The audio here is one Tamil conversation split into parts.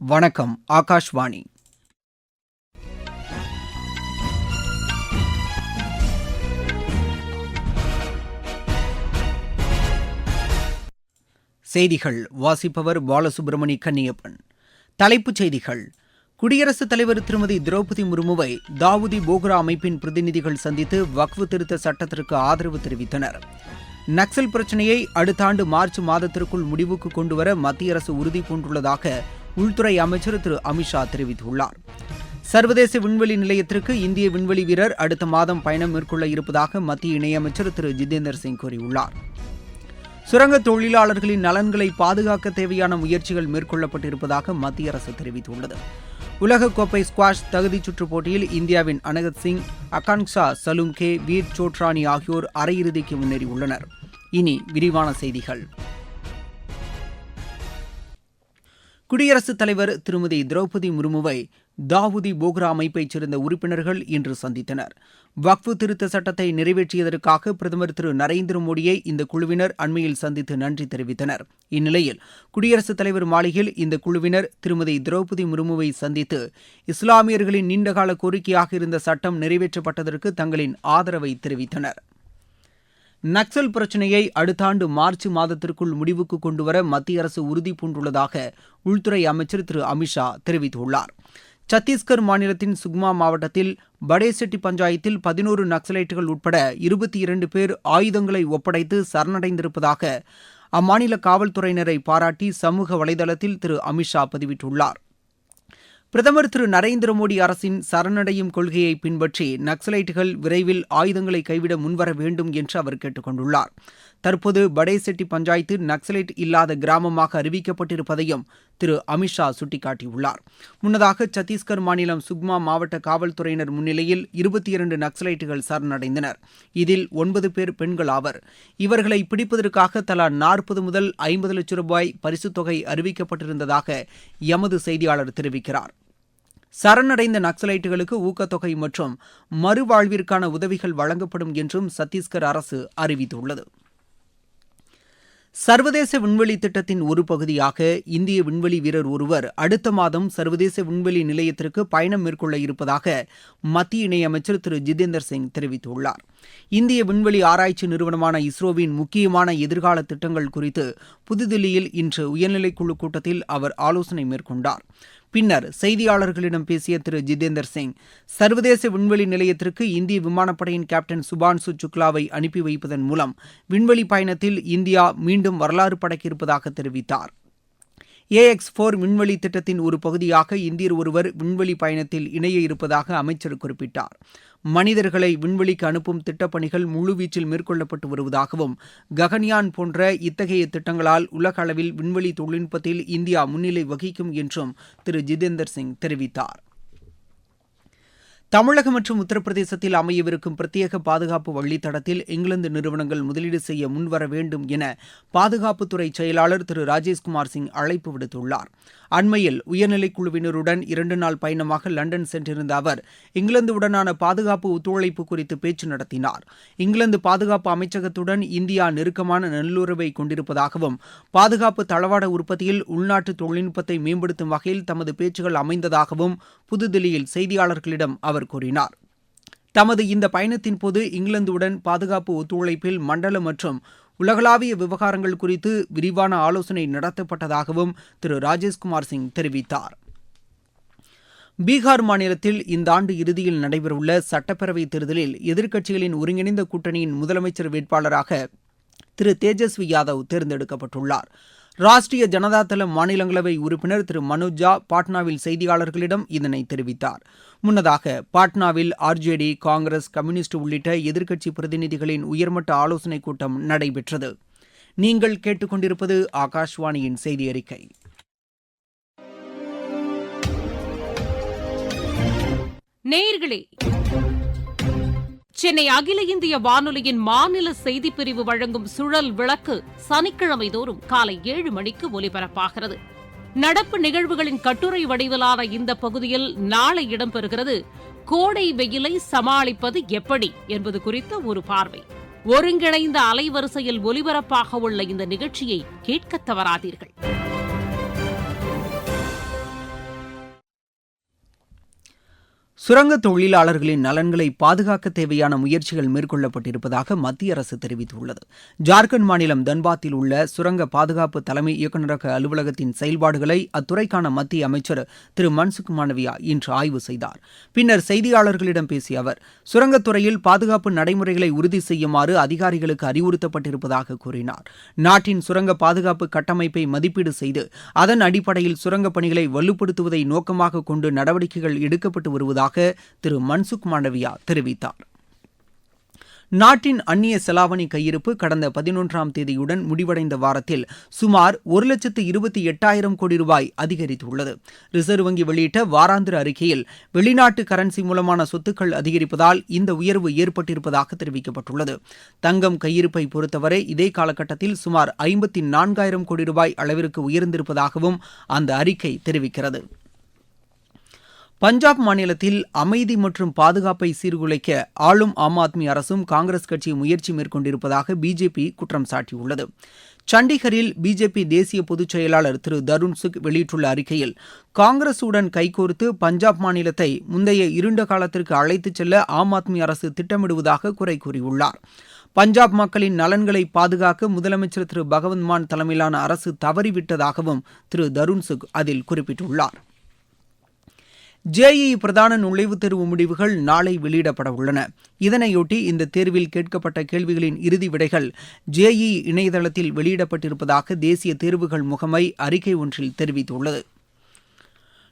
வணக்கம் ஆகாஷ்வாணி. செய்திகள் வாசிப்பவர் பாலசுப்ரமணி கன்னியப்பன். தலைப்புச் செய்திகள் குடியரசுத் தலைவர் திருமதி திரௌபதி முர்முவை தாவூதி போக்ரா அமைப்பின் பிரதிநிதிகள் சந்தித்து வக்ஃபு திருத்த சட்டத்திற்கு ஆதரவு தெரிவித்தனர். நக்சல் பிரச்சினையை அடுத்த ஆண்டு மார்ச் மாதத்திற்குள் முடிவுக்கு கொண்டுவர மத்திய அரசு உறுதி பூண்டுள்ளதாக உள்துறை அமைச்சர் திரு அமித்ஷா தெரிவித்துள்ளார். சர்வதேச விண்வெளி நிலையத்திற்கு இந்திய விண்வெளி வீரர் அடுத்த மாதம் பயணம் மேற்கொள்ள இருப்பதாக மத்திய இணையமைச்சர் திரு ஜிதேந்தர் சிங் கூறியுள்ளார். சுரங்க தொழிலாளர்களின் நலன்களை பாதுகாக்க தேவையான முயற்சிகள் மேற்கொள்ளப்பட்டிருப்பதாக மத்திய அரசு தெரிவித்துள்ளது. உலகக்கோப்பை ஸ்குவாஷ் தகுதிச் சுற்றுப் போட்டியில் இந்தியாவின் அனகத் சிங் அகான்ஷா சலுங்கே வீர் சோட்ரானி ஆகியோர் அரையிறுதிக்கு முன்னேறியுள்ளனர். இனி விரிவான செய்திகள். குடியரசுத் தலைவர் திருமதி திரௌபதி முர்முவை தாவூதி போக்ரா அமைப்பைச் சேர்ந்த உறுப்பினர்கள் இன்று சந்தித்தனர். வக்ஃபு திருத்த சட்டத்தை நிறைவேற்றியதற்காக பிரதமர் திரு நரேந்திர மோடியை இந்த குழுவினர் அண்மையில் சந்தித்து நன்றி தெரிவித்தனர். இந்நிலையில் குடியரசுத் தலைவர் மாளிகையில் இந்த குழுவினர் திருமதி திரௌபதி முர்முவை சந்தித்து இஸ்லாமியர்களின் நீண்டகால கோரிக்கையாக இருந்த சட்டம் நிறைவேற்றப்பட்டதற்கு தங்களின் ஆதரவை தெரிவித்தனர். நக்சல் பிரச்சினையை அடுத்த ஆண்டு மார்ச் மாதத்திற்குள் முடிவுக்கு கொண்டுவர மத்திய அரசு உறுதி பூண்டுள்ளதாக உள்துறை அமைச்சர் திரு அமித்ஷா தெரிவித்துள்ளார். சத்தீஸ்கர் மாநிலத்தின் சுக்மா மாவட்டத்தில் படேசெட்டி பஞ்சாயத்தில் பதினோரு நக்சலைட்டுகள் உட்பட இருபத்தி இரண்டு பேர் ஆயுதங்களை ஒப்படைத்து சரணடைந்திருப்பதாக அம்மாநில காவல்துறையினரை பாராட்டி சமூக வலைதளத்தில் திரு அமித்ஷா பதிவிட்டுள்ளார். பிரதமர் திரு நரேந்திர மோடி அரசின் சரணடையும் கொள்கையை பின்பற்றி நக்சலைட்டுகள் விரைவில் ஆயுதங்களை கைவிட முன்வர வேண்டும் என்று அவர் கேட்டுக்கொண்டுள்ளார். தற்போது படேசெட்டி பஞ்சாயத்து நக்சலைட் இல்லாத கிராமமாக அறிவிக்கப்பட்டிருப்பதையும் திரு அமித்ஷா சுட்டிக்காட்டியுள்ளார். முன்னதாக சத்தீஸ்கர் மாநிலம் சுக்மா மாவட்ட காவல்துறையினர் முன்னிலையில் இருபத்தி இரண்டு நக்சலைட்டுகள் சரணடைந்தனர். இதில் ஒன்பது பேர் பெண்கள் ஆவர். இவர்களை பிடிப்பதற்காக தலா நாற்பது முதல் ஐம்பது லட்சம் ரூபாய் பரிசுத் தொகை அறிவிக்கப்பட்டிருந்ததாக எமது செய்தியாளர் தெரிவிக்கிறார். சரணடைந்த நக்சலைட்டுகளுக்கு ஊக்கத்தொகை மற்றும் மறுவாழ்விற்கான உதவிகள் வழங்கப்படும் என்றும் சத்தீஸ்கர் அரசு அறிவித்துள்ளது. சர்வதேச விண்வெளி திட்டத்தின் ஒரு பகுதியாக இந்திய விண்வெளி வீரர் ஒருவர் அடுத்த மாதம் சர்வதேச விண்வெளி நிலையத்திற்கு பயணம் மேற்கொள்ள இருப்பதாக மத்திய இணையமைச்சர் திரு. ஜிதேந்தர் சிங் தெரிவித்துள்ளார். இந்திய விண்வெளி ஆராய்ச்சி நிறுவனமான இஸ்ரோவின் முக்கியமான எதிர்கால திட்டங்கள் குறித்து புதுதில்லியில் இன்று உயர்நிலைக்குழு கூட்டத்தில் அவர் ஆலோசனை மேற்கொண்டார். பின்னர் செய்தியாளர்களிடம் பேசிய திரு ஜிதேந்தர் சிங் சர்வதேச விண்வெளி நிலையத்திற்கு இந்திய விமானப்படையின் கேப்டன் சுபான்சு சுக்லாவை அனுப்பி வைப்பதன் மூலம் விண்வெளி பயணத்தில் இந்தியா மீண்டும் வரலாறு படைக்க இருப்பதாக தெரிவித்தார். ஏ எக்ஸ் போர் விண்வெளி திட்டத்தின் ஒரு பகுதியாக இந்தியர் ஒருவர் விண்வெளி பயணத்தில் இணைய இருப்பதாக அமைச்சர் குறிப்பிட்டார். மனிதர்களை விண்வெளிக்கு அனுப்பும் திட்டப்பணிகள் முழுவீச்சில் மேற்கொள்ளப்பட்டு வருவதாகவும் ககன்யான் போன்ற இத்தகைய திட்டங்களால் உலக அளவில் விண்வெளி தொழில்நுட்பத்தில் இந்தியா முன்னிலை வகிக்கும் என்றும் திரு ஜிதேந்தர் சிங் தெரிவித்தார். தமிழகம் மற்றும் உத்தரப்பிரதேசத்தில் அமையவிருக்கும் பிரத்யேக பாதுகாப்பு வழித்தடத்தில் இங்கிலாந்து நிறுவனங்கள் முதலீடு செய்ய முன்வர வேண்டும் என பாதுகாப்புத்துறை செயலாளர் திரு ராஜேஷ்குமார் சிங் அழைப்பு விடுத்துள்ளார். அண்மையில் உயர்நிலைக் குழுவினருடன் இரண்டு நாள் பயணமாக லண்டன் சென்றிருந்த அவர் இங்கிலாந்துடனான பாதுகாப்பு ஒத்துழைப்பு குறித்து பேச்சு நடத்தினார். இங்கிலாந்து பாதுகாப்பு அமைச்சகத்துடன் இந்தியா நெருக்கமான நல்லுறவை கொண்டிருப்பதாகவும் பாதுகாப்பு தளவாட உற்பத்தியில் உள்நாட்டு தொழில்நுட்பத்தை மேம்படுத்தும் வகையில் தமது பேச்சுகள் அமைந்ததாகவும் புதுதில்லியில் செய்தியாளர்களிடம் அவர் கூறினார். தமது இந்த பயணத்தின் போது இங்கிலாந்துடன் பாதுகாப்பு ஒத்துழைப்பில் மண்டல மற்றும் உலகளாவிய விவகாரங்கள் குறித்து விரிவான ஆலோசனை நடத்தப்பட்டதாகவும் திரு ராஜேஷ்குமார் சிங் தெரிவித்தார். பீகார் மாநிலத்தில் இந்த ஆண்டு இறுதியில் நடைபெறவுள்ள சட்டப்பேரவை தேர்தலில் எதிர்க்கட்சிகளின் ஒருங்கிணைந்த கூட்டணியின் முதலமைச்சர் வேட்பாளராக திரு தேஜஸ்வி யாதவ் தேர்ந்தெடுக்கப்பட்டுள்ளார். ராஷ்டிரிய ஜனதாதள மாநிலங்களவை உறுப்பினர் திரு மனோஜ் ஜா பாட்னாவில் செய்தியாளர்களிடம் இதனை தெரிவித்தார். முன்னதாக பாட்னாவில் ஆர்ஜேடி காங்கிரஸ் கம்யூனிஸ்ட் உள்ளிட்ட எதிர்க்கட்சி பிரதிநிதிகளின் உயர்மட்ட ஆலோசனைக் கூட்டம் நடைபெற்றது. நீங்கள் கேட்டுக்கொண்டிருப்பது ஆகாஷ்வாணியின் செய்தி அறிக்கை நேயர்களே சென்னை அகில இந்திய வானொலியின் மாநில செய்திப்பிரிவு வழங்கும் சுழல் விளக்கு சனிக்கிழமை தோறும் காலை ஏழு மணிக்கு ஒலிபரப்பாகிறது. நடப்பு நிகழ்வுகளின் கட்டுரை வடிவிலான இந்த பகுதியில் நாளை இடம்பெறுகிறது கோடை வெயிலை சமாளிப்பது எப்படி என்பது குறித்த ஒரு பார்வை. ஒருங்கிணைந்த அலைவரிசையில் ஒலிபரப்பாக உள்ள இந்த நிகழ்ச்சியை கேட்கத் தவறாதீர்கள். சுரங்க தொழிலாளர்களின் நலன்களை பாதுகாக்க தேவையான முயற்சிகள் மேற்கொள்ளப்பட்டிருப்பதாக மத்திய அரசு தெரிவித்துள்ளது. ஜார்க்கண்ட் மாநிலம் தன்பாத்தில் உள்ள சுரங்க பாதுகாப்பு தலைமை இயக்குநரக அலுவலகத்தின் செயல்பாடுகளை அத்துறைக்கான மத்திய அமைச்சர் திரு மன்சுக் மாண்டவியா இன்று ஆய்வு செய்தார். பின்னர் செய்தியாளர்களிடம் பேசிய அவர் சுரங்கத்துறையில் பாதுகாப்பு நடைமுறைகளை உறுதி செய்யுமாறு அதிகாரிகளுக்கு அறிவுறுத்தப்பட்டிருப்பதாக கூறினார். நாட்டின் சுரங்க பாதுகாப்பு கட்டமைப்பை மதிப்பீடு செய்து அதன் அடிப்படையில் சுரங்கப் பணிகளை வலுப்படுத்துவதை நோக்கமாக கொண்டு நடவடிக்கைகள் எடுக்கப்பட்டு வருவதாக திரு மன்சுக் மாண்டவியா தெரிவித்தார். நாட்டின் அந்நிய செலாவணி கையிருப்பு கடந்த பதினொன்றாம் தேதியுடன் முடிவடைந்த வாரத்தில் சுமார் ஒரு லட்சத்து இருபத்தி எட்டாயிரம் கோடி ரூபாய் அதிகரித்துள்ளது. ரிசர்வ் வங்கி வெளியிட்ட வாராந்திர அறிக்கையில் வெளிநாட்டு கரன்சி மூலமான சொத்துக்கள் அதிகரிப்பதால் இந்த உயர்வு ஏற்பட்டிருப்பதாக தெரிவிக்கப்பட்டுள்ளது. தங்கம் கையிருப்பை பொறுத்தவரை இதே காலகட்டத்தில் சுமார் ஐம்பத்தி நான்காயிரம் கோடி ரூபாய் அளவிற்கு உயர்ந்திருப்பதாகவும் அந்த அறிக்கை தெரிவிக்கிறது. பஞ்சாப் மாநிலத்தில் அமைதி மற்றும் பாதுகாப்பை சீர்குலைக்க ஆளும் ஆம் ஆத்மி அரசும் காங்கிரஸ் கட்சியும் முயற்சி மேற்கொண்டிருப்பதாக பிஜேபி குற்றம் சாட்டியுள்ளது. சண்டிகரில் பிஜேபி தேசிய பொதுச் செயலாளர் திரு தருண் சுக் வெளியிட்டுள்ள அறிக்கையில் காங்கிரசுடன் கைகோர்த்து பஞ்சாப் மாநிலத்தை முந்தைய இருண்ட காலத்திற்கு அழைத்துச் செல்ல ஆம் ஆத்மி அரசு திட்டமிடுவதாக குறை கூறியுள்ளார். பஞ்சாப் மக்களின் நலன்களை பாதுகாக்க முதலமைச்சர் திரு பகவந்த் மான் தலைமையிலான அரசு தவறிவிட்டதாகவும் திரு தருண் சுக் அதில் குறிப்பிட்டுள்ளார். ஜேஇ பிரதான நுழைவுத் தேர்வு முடிவுகள் நாளை வெளியிடப்பட உள்ளன. இதனையொட்டி இந்த தேர்வில் கேட்கப்பட்ட கேள்விகளின் இறுதி விடைகள் ஜேஇ இணையதளத்தில் வெளியிடப்பட்டிருப்பதாக தேசிய தேர்வுகள் முகமை அறிக்கை ஒன்றில் தெரிவித்துள்ளது.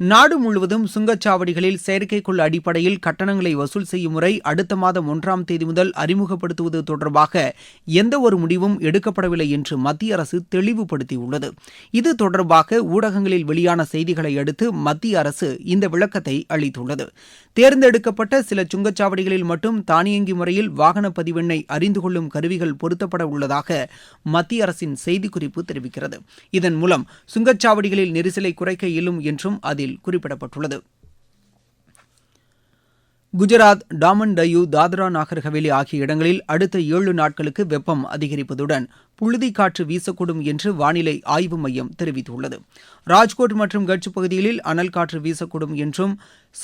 நாடு முழுவதும் சுங்கச்சாவடிகளில் செயற்கைக்கோள் அடிப்படையில் கட்டணங்களை வசூல் செய்யும் முறை அடுத்த மாதம் ஒன்றாம் தேதி முதல் அறிமுகப்படுத்துவது தொடர்பாக எந்த ஒரு முடிவும் எடுக்கப்படவில்லை என்று மத்திய அரசு தெளிவுபடுத்தியுள்ளது. இது தொடர்பாக ஊடகங்களில் வெளியான செய்திகளை அடுத்து மத்திய அரசு இந்த விளக்கத்தை அளித்துள்ளது. தேர்ந்தெடுக்கப்பட்ட சில சுங்கச்சாவடிகளில் மட்டும் தானியங்கி முறையில் வாகன பதிவெண்ணை அறிந்து கொள்ளும் கருவிகள் பொருத்தப்பட உள்ளதாக மத்திய அரசின் செய்திக்குறிப்பு தெரிவிக்கிறது. இதன் மூலம் சுங்கச்சாவடிகளில் நெரிசலை குறைக்க இயலும் என்றும் அதில் குறிப்பிடப்பட்டுள்ளது. குஜராத் டாமன் டையூ தாத்ரா நாகர் ஹவேலி ஆகிய இடங்களில் அடுத்த ஏழு நாட்களுக்கு வெப்பம் அதிகரிப்பதுடன் புழுதி காற்று வீசக்கூடும் என்று வானிலை ஆய்வு மையம் தெரிவித்துள்ளது. ராஜ்கோட் மற்றும் கட்ச் பகுதிகளில் அனல் காற்று வீசக்கூடும் என்றும்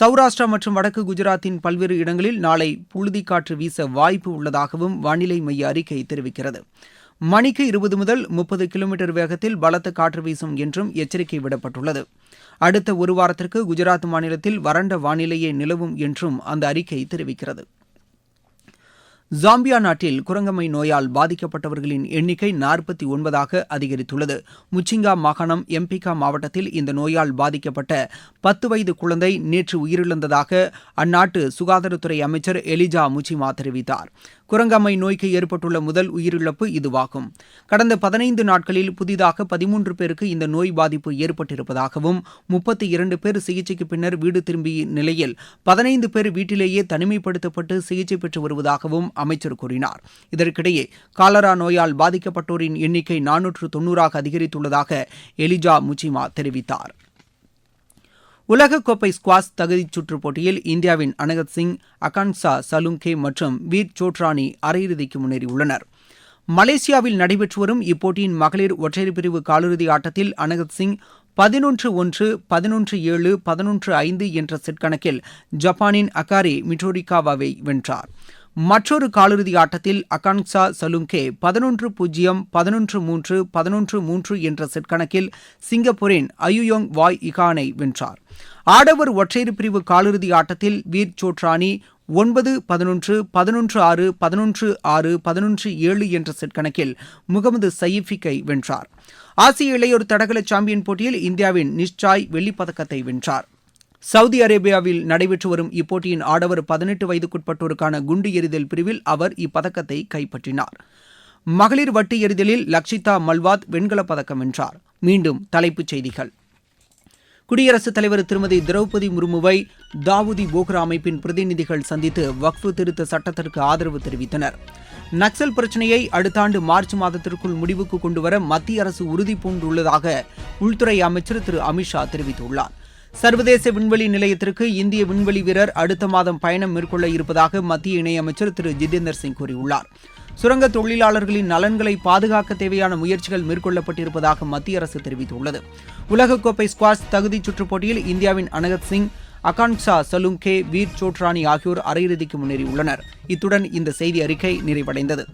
சௌராஷ்டிரா மற்றும் வடக்கு குஜராத்தின் பல்வேறு இடங்களில் நாளை புழுதி காற்று வீச வாய்ப்பு உள்ளதாகவும் வானிலை மைய அறிக்கை தெரிவிக்கிறது. மணிக்கு இருபது முதல் முப்பது கிலோமீட்டர் வேகத்தில் பலத்த காற்று வீசும் என்றும் எச்சரிக்கை விடப்பட்டுள்ளது. அடுத்த ஒரு வாரத்திற்கு குஜராத் மாநிலத்தில் வறண்ட வானிலையே நிலவும் என்றும் அந்த அறிக்கை தெரிவிக்கிறது. ஜாம்பியா நாட்டில் குரங்கம்மை நோயால் பாதிக்கப்பட்டவர்களின் எண்ணிக்கை நாற்பத்தி ஒன்பதாக அதிகரித்துள்ளது. முச்சிங்கா மாகாணம் எம்பிகா மாவட்டத்தில் இந்த நோயால் பாதிக்கப்பட்ட பத்து வயது குழந்தை நேற்று உயிரிழந்ததாக அந்நாட்டு சுகாதாரத்துறை அமைச்சர் எலிஜா முச்சிமா தெரிவித்தார். குரங்கம்மை நோய்க்கு ஏற்பட்டுள்ள முதல் உயிரிழப்பு இதுவாகும். கடந்த பதினைந்து நாட்களில் புதிதாக பதிமூன்று பேருக்கு இந்த நோய் பாதிப்பு ஏற்பட்டிருப்பதாகவும் முப்பத்தி இரண்டு பேர் சிகிச்சைக்கு பின்னர் வீடு திரும்பிய நிலையில் பதினைந்து பேர் வீட்டிலேயே தனிமைப்படுத்தப்பட்டு சிகிச்சை பெற்று வருவதாகவும் அமைச்சர் கூறினார். இதற்கிடையே காலரா நோயால் பாதிக்கப்பட்டோரின் எண்ணிக்கை நானூற்று தொன்னூறாக அதிகரித்துள்ளதாக எலிஜா முச்சிமா தெரிவித்தார். உலகக்கோப்பை ஸ்குவாஷ் தகுதிச் சுற்றுப் போட்டியில் இந்தியாவின் அனகத் சிங் அகான்சா சலுங்கே மற்றும் வீர் சோட்ரானி அரையிறுதிக்கு முன்னேறியுள்ளனர். மலேசியாவில் நடைபெற்று வரும் இப்போட்டியின் மகளிர் ஒற்றையர் பிரிவு காலிறுதி ஆட்டத்தில் அனகத் சிங் பதினொன்று ஒன்று பதினொன்று ஏழு பதினொன்று ஐந்து என்ற செட் கணக்கில் ஜப்பானின் அகாரி மிட்டோரிகாவாவை வென்றார். மற்றொரு காலிறுதி ஆட்டத்தில் அகான்சா சலுங்கே பதினொன்று பூஜ்ஜியம் பதினொன்று மூன்று பதினொன்று மூன்று என்ற செட் கணக்கில் சிங்கப்பூரின் அயுயோங் வாய் இகானை வென்றார். ஆடவர் ஒற்றையர் பிரிவு காலிறுதி ஆட்டத்தில் வீர் சோட்ரானி ஒன்பது பதினொன்று பதினொன்று ஆறு பதினொன்று ஆறு பதினொன்று ஏழு என்ற செட் கணக்கில் முகமது சயீஃபிக்கை வென்றார். ஆசிய இளையோர் தடகள சாம்பியன் போட்டியில் இந்தியாவின் நிஷ்சாய் வெள்ளிப்பதக்கத்தை வென்றார். சவுதி அரேபியாவில் நடைபெற்று வரும் இப்போட்டியின் ஆடவர் பதினெட்டு வயதுக்குட்பட்டோருக்கான குண்டு எறிதல் பிரிவில் அவர் இப்பதக்கத்தை கைப்பற்றினார். மகளிர் வட்டு எறிதலில் லக்ஷிதா மல்வாத் வெண்கலப் பதக்கம் வென்றார். மீண்டும் தலைப்புச் செய்திகள். குடியரசுத் தலைவர் திருமதி திரௌபதி முர்முவை தாவூதி போக்ரா அமைப்பின் பிரதிநிதிகள் சந்தித்து வக்ஃபு திருத்த சட்டத்திற்கு ஆதரவு தெரிவித்தனர். நக்சல் பிரச்சினையை அடுத்த ஆண்டு மார்ச் மாதத்திற்குள் முடிவுக்கு கொண்டுவர மத்திய அரசு உறுதி பூண்டுள்ளதாக உள்துறை அமைச்சர் திரு அமித்ஷா தெரிவித்துள்ளார். சர்வதேச விண்வெளி நிலையத்திற்கு இந்திய விண்வெளி வீரர் அடுத்த மாதம் பயணம் மேற்கொள்ள இருப்பதாக மத்திய இணையமைச்சர் திரு ஜிதேந்தர் சிங் கூறியுள்ளார். சுரங்க தொழிலாளர்களின் நலன்களை பாதுகாக்க தேவையான முயற்சிகள் மேற்கொள்ளப்பட்டிருப்பதாக மத்திய அரசு தெரிவித்துள்ளது. உலகக்கோப்பை ஸ்குவாஷ் தகுதிச் சுற்றுப் போட்டியில் இந்தியாவின் அனகத் சிங் அகான்ஷா சலுங்கே வீர் சோட்ரானி ஆகியோர் அரையிறுதிக்கு முன்னேறியுள்ளனர். இத்துடன் இந்த செய்தி அறிக்கை நிறைவடைந்தது.